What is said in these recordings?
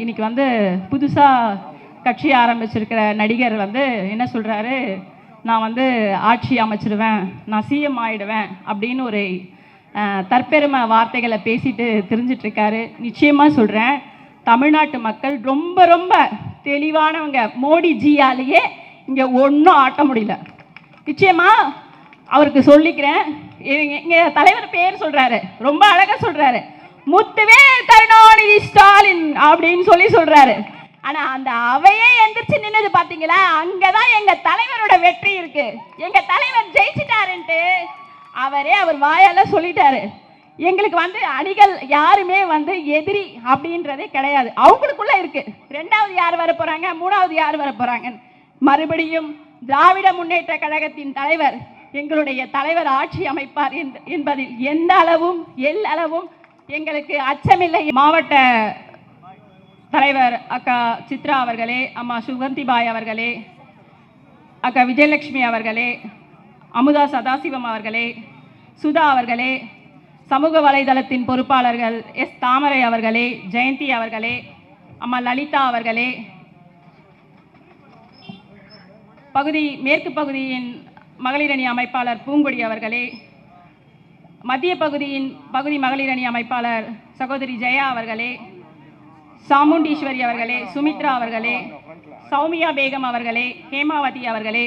இன்றைக்கி வந்து புதுசாக கட்சி ஆரம்பிச்சிருக்கிற நடிகர் வந்து என்ன சொல்கிறாரு நான் வந்து ஆட்சி அமைச்சிடுவேன் நான் சிஎம் ஆயிடுவேன் அப்படின்னு ஒரு தற்பெருமை வார்த்தைகளை பேசிட்டு தெரிஞ்சிட்ருக்காரு. நிச்சயமாக சொல்கிறேன் தமிழ்நாட்டு மக்கள் ரொம்ப ரொம்ப தெளிவானவங்க. மோடி ஜியாலேயே இங்கே ஒன்றும் ஆட்ட முடியல. நிச்சயமாக அவருக்கு சொல்லிக்கிறேன். எங்கள் தலைவர் பேர் சொல்கிறாரு ரொம்ப அழகாக சொல்கிறாரு முத்துவே கருணாநிதி ஸ்டாலின் அப்படின்னு சொல்லி சொல்றாரு. ஆனா அந்த அவையே எந்திரிச்சு நின்னது பாத்தீங்களா? அங்கதான் எங்க தலைவரோட வெற்றி இருக்கு. எங்க தலைவர் ஜெயிச்சிட்டாருன்ட்டு அவரே அவர் வாயால சொல்லிட்டாரு. எங்களுக்கு வந்து அணிகள் யாருமே வந்து எதிரி அப்படின்றதே கிடையாது. அவங்களுக்குள்ள இருக்கு. ரெண்டாவது யார் வர போறாங்க? மூணாவது யார் வர போறாங்க மறுபடியும் திராவிட முன்னேற்ற கழகத்தின் தலைவர் எங்களுடைய தலைவர் ஆட்சி அமைப்பார் என்பதில் எந்த அளவும் எல் அளவும் எங்களுக்கு அச்சமில்லை. மாவட்ட தலைவர் அக்கா சித்ரா அவர்களே அம்மா சுகந்திபாய் அவர்களே அக்கா விஜயலட்சுமி அவர்களே அமுதா சதாசிவம் அவர்களே சுதா அவர்களே சமூக வலைதளத்தின் பொறுப்பாளர்கள் எஸ் தாமரை அவர்களே ஜெயந்தி அவர்களே அம்மா லலிதா அவர்களே பகுதி மேற்கு பகுதியின் மகளிரணி அமைப்பாளர் பூங்கொடி அவர்களே மத்திய பகுதியின் பகுதி மகளிர் அணி அமைப்பாளர் சகோதரி ஜெயா அவர்களே சாமுண்டீஸ்வரி அவர்களே சுமித்ரா அவர்களே சௌமியா பேகம் அவர்களே ஹேமாவதி அவர்களே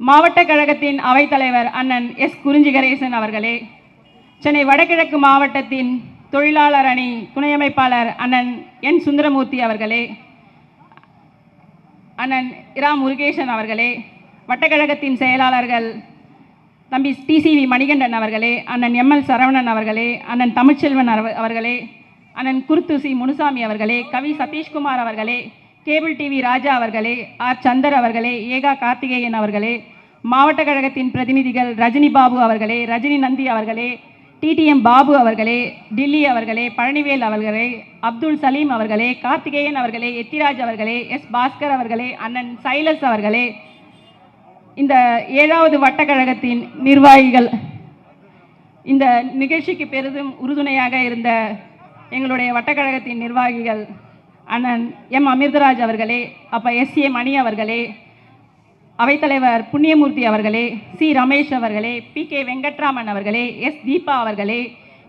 மாவட்ட கழகத்தின் அவைத்தலைவர் அண்ணன் எஸ் குறிஞ்சிகரேசன் அவர்களே சென்னை வடகிழக்கு மாவட்டத்தின் தொழிலாளர் அணி துணை அமைப்பாளர் அண்ணன் என் சுந்தரமூர்த்தி அவர்களே அண்ணன் இரா முருகேசன் அவர்களே வட்டக்கழகத்தின் செயலாளர்கள் தம்பி டிசிவி மணிகண்டன் அவர்களே அண்ணன் எம்எல் சரவணன் அவர்களே அண்ணன் தமிழ்ச்செல்வன் அவர்களே அண்ணன் குருத்துசி முனுசாமி அவர்களே கவி சதீஷ்குமார் அவர்களே கேபிள் டிவி ராஜா அவர்களே ஆர் சந்தர் அவர்களே ஏகா கார்த்திகேயன் அவர்களே மாவட்ட கழகத்தின் பிரதிநிதிகள் ரஜினி பாபு அவர்களே ரஜினி நந்தி அவர்களே டிடிஎம் பாபு அவர்களே டில்லி அவர்களே பழனிவேல் அவர்களே அப்துல் சலீம் அவர்களே கார்த்திகேயன் அவர்களே எத்திராஜ் அவர்களே எஸ் பாஸ்கர் அவர்களே அண்ணன் சைலஸ் அவர்களே இந்த ஏழாவது வட்டக்கழகத்தின் நிர்வாகிகள் இந்த நிகழ்ச்சிக்கு பெரிதும் உறுதுணையாக இருந்த எங்களுடைய வட்டக்கழகத்தின் நிர்வாகிகள் அண்ணன் எம் அமிர்தராஜ் அவர்களே அப்போ எஸ் ஏ மணி அவர்களே அவைத்தலைவர் புண்ணியமூர்த்தி அவர்களே சி ரமேஷ் அவர்களே பி கே வெங்கட்ராமன் அவர்களே எஸ் தீபா அவர்களே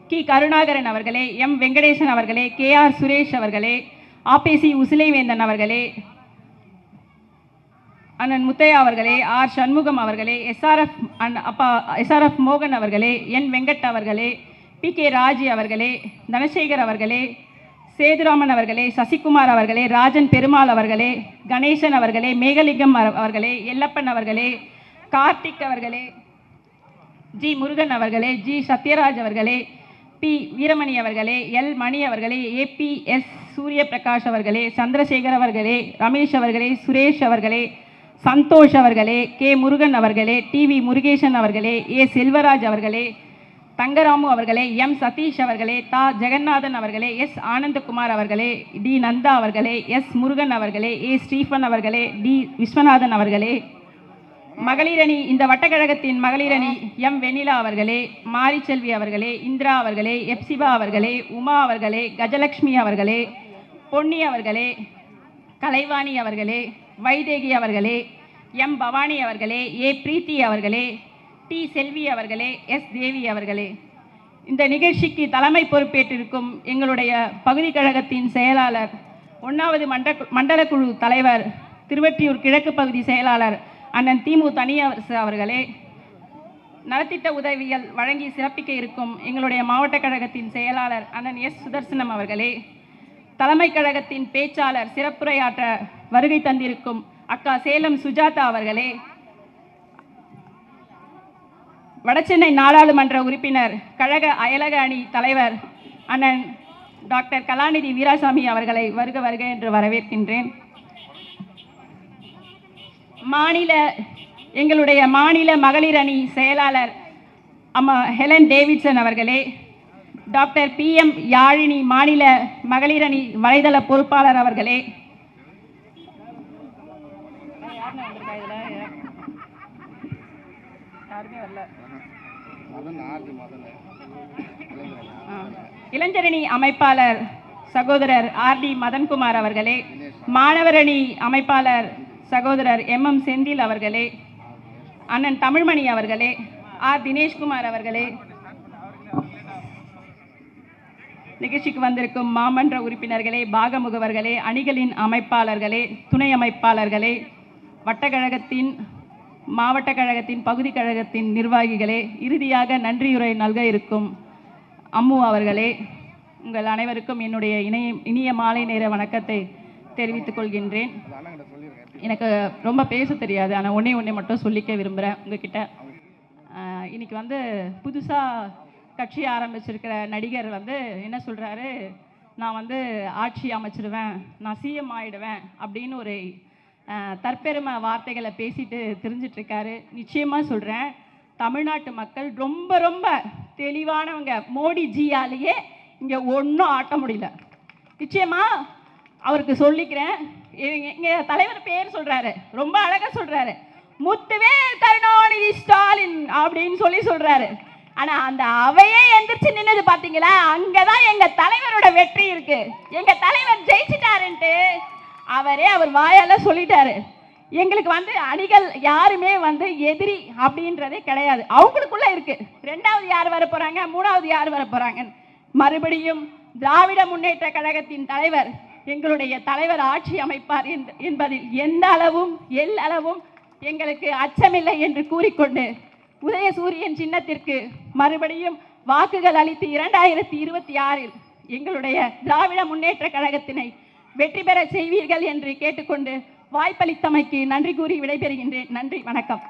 கி கருணாகரன் அவர்களே எம் வெங்கடேசன் அவர்களே கே ஆர் சுரேஷ் அவர்களே ஆபேசி உசிலைவேந்தன் அவர்களே அண்ணன் முத்தையா அவர்களே ஆர். சண்முகம் அவர்களே எஸ்ஆர்எஃப் அண்ட் அப்பா எஸ்ஆர்எஃப் மோகன் அவர்களே என் வெங்கட் அவர்களே பி. கே. ராஜி அவர்களே தனசேகர் அவர்களே சேதுராமன் அவர்களே சசிகுமார் அவர்களே ராஜன் பெருமாள் அவர்களே கணேசன் அவர்களே மேகலிங்கம் அவர்களே எல்லப்பன் அவர்களே கார்த்திக் அவர்களே ஜி. முருகன் அவர்களே ஜி. சத்யராஜ் அவர்களே பி. வீரமணி அவர்களே எல். மணி அவர்களே ஏபி எஸ். சூரியபிரகாஷ் அவர்களே சந்திரசேகர் அவர்களே ரமேஷ் அவர்களே சுரேஷ் அவர்களே சந்தோஷ் அவர்களே கே. முருகன் அவர்களே டிவி முருகேசன் அவர்களே ஏ. செல்வராஜ் அவர்களே தங்கராமு அவர்களே எம். சதீஷ் அவர்களே தா. ஜெகநாதன் அவர்களே எஸ். ஆனந்தகுமார் அவர்களே டி. நந்தா அவர்களே எஸ். முருகன் அவர்களே ஏ. ஸ்டீஃபன் அவர்களே டி. விஸ்வநாதன் அவர்களே மகளிரணி இந்த வட்டக்கழகத்தின் மகளிரணி எம். வெண்ணிலா அவர்களே மாரிச்செல்வி அவர்களே இந்திரா அவர்களே எப்சிபா அவர்களே உமா அவர்களே கஜலக்ஷ்மி அவர்களே பொன்னி அவர்களே கலைவாணி அவர்களே வைதேகி அவர்களே எம். பவானி அவர்களே ஏ. பிரீத்தி அவர்களே டி. செல்வி அவர்களே எஸ். தேவி அவர்களே. இந்த நிகழ்ச்சிக்கு தலைமை பொறுப்பேற்றிருக்கும் எங்களுடைய பகுதி கழகத்தின் செயலாளர் ஒன்றாவது மண்ட மண்டல குழு தலைவர் திருவற்றியூர் கிழக்கு பகுதி செயலாளர் அண்ணன் திமு தனியரசு அவர்களே நலத்திட்ட உதவிகள் வழங்கி சிறப்பிக்க இருக்கும் எங்களுடைய மாவட்ட கழகத்தின் செயலாளர் அண்ணன் எஸ். சுதர்சனம் அவர்களே தலைமை கழகத்தின் பேச்சாளர் சிறப்புரையாற்ற வருகை தந்திருக்கும் அக்கா சேலம் சுஜாதா அவர்களே. வடசென்னை நாடாளுமன்ற உறுப்பினர் கழக அயலக அணி தலைவர் அண்ணன் டாக்டர் கலாநிதி வீராசாமி அவர்களை வருக வருக என்று வரவேற்கின்றேன். மாநில எங்களுடைய மாநில மகளிர் அணி செயலாளர் அம்மா ஹெலன் டேவிட்சன் அவர்களே டாக்டர் பி எம் யாழினி மாநில மகளிரணி வலைதள பொறுப்பாளர் அவர்களே ஆ. இளைஞரணி அமைப்பாளர் சகோதரர் ஆர் டி மதன்குமார் அவர்களே மாணவரணி அமைப்பாளர் சகோதரர் எம் எம் செந்தில் அவர்களே அண்ணன் தமிழ்மணி அவர்களே ஆர் தினேஷ்குமார் அவர்களே. நிகழ்ச்சிக்கு வந்திருக்கும் மாமன்ற உறுப்பினர்களே பாகமுகவர்களே அணிகளின் அமைப்பாளர்களே துணை அமைப்பாளர்களே வட்டக்கழகத்தின் மாவட்ட கழகத்தின் பகுதி கழகத்தின் நிர்வாகிகளே இறுதியாக நன்றியுரை நல்க இருக்கும் அம்மு அவர்களே உங்கள் அனைவருக்கும் என்னுடைய இணைய இனிய மாலை நேர வணக்கத்தை தெரிவித்துக் கொள்கின்றேன். எனக்கு ரொம்ப பேச தெரியாது ஆனால் ஒன்றே ஒன்றே மட்டும் சொல்லிக்க விரும்புகிறேன் உங்ககிட்ட. ஆஹ் இன்னைக்கு வந்து புதுசாக கட்சி ஆரம்பிச்சிருக்கிற நடிகர் வந்து என்ன சொல்கிறாரு நான் வந்து ஆட்சி அமைச்சிடுவேன் நான் சிஎம் ஆயிடுவேன் அப்படின்னு ஒரு தற்பெருமை வார்த்தைகளை பேசிட்டு தெரிஞ்சிட்ருக்காரு. நிச்சயமாக சொல்கிறேன் தமிழ்நாட்டு மக்கள் ரொம்ப ரொம்ப தெளிவானவங்க. மோடி ஜியாலேயே இங்கே ஒன்றும் ஆட்ட முடியல. நிச்சயமா அவருக்கு சொல்லிக்கிறேன். இங்கே தலைவர் பேர் சொல்கிறாரு ரொம்ப அழகாக சொல்கிறாரு முத்துவே கருணாநிதி ஸ்டாலின் அப்படின்னு சொல்லி சொல்கிறாரு ஆனால் அந்த அவையே எந்திரிச்சு நின்னது அங்கே தான் எங்கள் தலைவரோட வெற்றி இருக்குது எங்கள் தலைவர் ஜெயிச்சிட்டாருன்ட்டு அவரே அவர் வாயால் சொல்லிட்டாரு. எங்களுக்கு வந்து அணிகள் யாருமே வந்து எதிரி அப்படின்றதே கிடையாது. அவங்களுக்குள்ள இருக்கு. ரெண்டாவது யார் வர போறாங்க? மூணாவது யார் வர போறாங்க மறுபடியும் திராவிட முன்னேற்ற கழகத்தின் தலைவர் எங்களுடைய தலைவர் ஆட்சி அமைப்பார் என்பதில் எந்த அளவும் எல் அளவும் எங்களுக்கு அச்சமில்லை என்று கூறிக்கொண்டு உதயசூரியன் சின்னத்திற்கு மறுபடியும் வாக்குகள் அளித்து இரண்டாயிரத்தி இருபத்தி ஆறில் எங்களுடைய திராவிட முன்னேற்ற கழகத்தினை வெற்றி பெற செய்வீர்கள் என்று கேட்டுக்கொண்டு வாய்ப்பளித்தமைக்கு நன்றி கூறி விடைபெறுகின்றேன். நன்றி வணக்கம்.